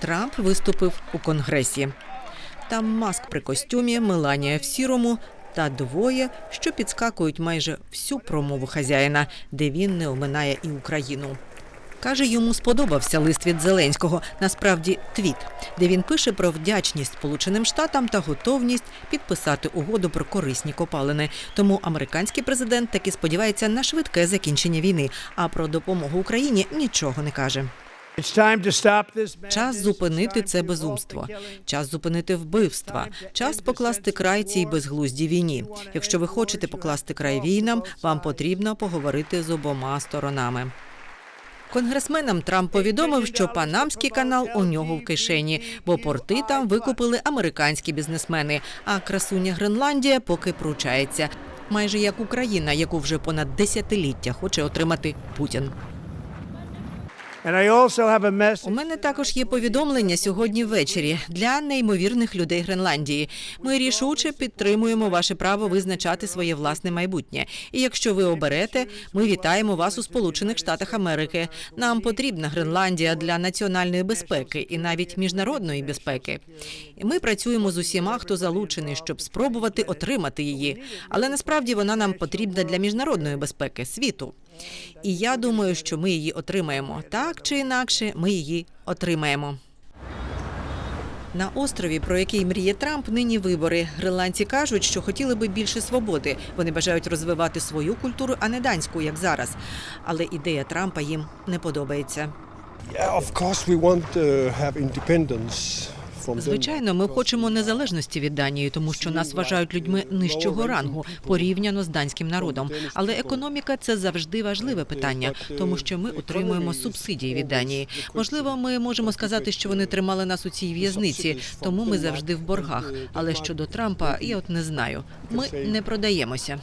Трамп виступив у конгресі. Там маск при костюмі, Меланія в сірому та двоє, що підскакують майже всю промову хазяїна, де він не оминає і Україну. Каже, йому сподобався лист від Зеленського, насправді твіт, де він пише про вдячність Сполученим Штатам та готовність підписати угоду про корисні копалини. Тому американський президент таки сподівається на швидке закінчення війни, а про допомогу Україні нічого не каже. Час зупинити це безумство, час зупинити вбивства, час покласти край цій безглуздій війні. Якщо ви хочете покласти край війнам, вам потрібно поговорити з обома сторонами. Конгресменам Трамп повідомив, що Панамський канал у нього в кишені, бо порти там викупили американські бізнесмени. А красуня Гренландія поки пручається, майже як Україна, яку вже понад десятиліття хоче отримати Путін. У мене також є повідомлення сьогодні ввечері для неймовірних людей Гренландії. Ми рішуче підтримуємо ваше право визначати своє власне майбутнє. І якщо ви оберете, ми вітаємо вас у Сполучених Штатах Америки. Нам потрібна Гренландія для національної безпеки і навіть міжнародної безпеки. Ми працюємо з усіма, хто залучений, щоб спробувати отримати її. Але насправді вона нам потрібна для міжнародної безпеки світу. І я думаю, що ми її отримаємо. Так чи інакше, ми її отримаємо. На острові, про який мріє Трамп, нині вибори. Гренландці кажуть, що хотіли би більше свободи. Вони бажають розвивати свою культуру, а не данську, як зараз. Але ідея Трампа їм не подобається. Yeah, of course we want to have independence. Звичайно, ми хочемо незалежності від Данії, тому що нас вважають людьми нижчого рангу порівняно з данським народом. Але економіка це завжди важливе питання, тому що ми отримуємо субсидії від Данії. Можливо, ми можемо сказати, що вони тримали нас у цій в'язниці, тому ми завжди в боргах. Але щодо Трампа, я от не знаю. Ми не продаємося.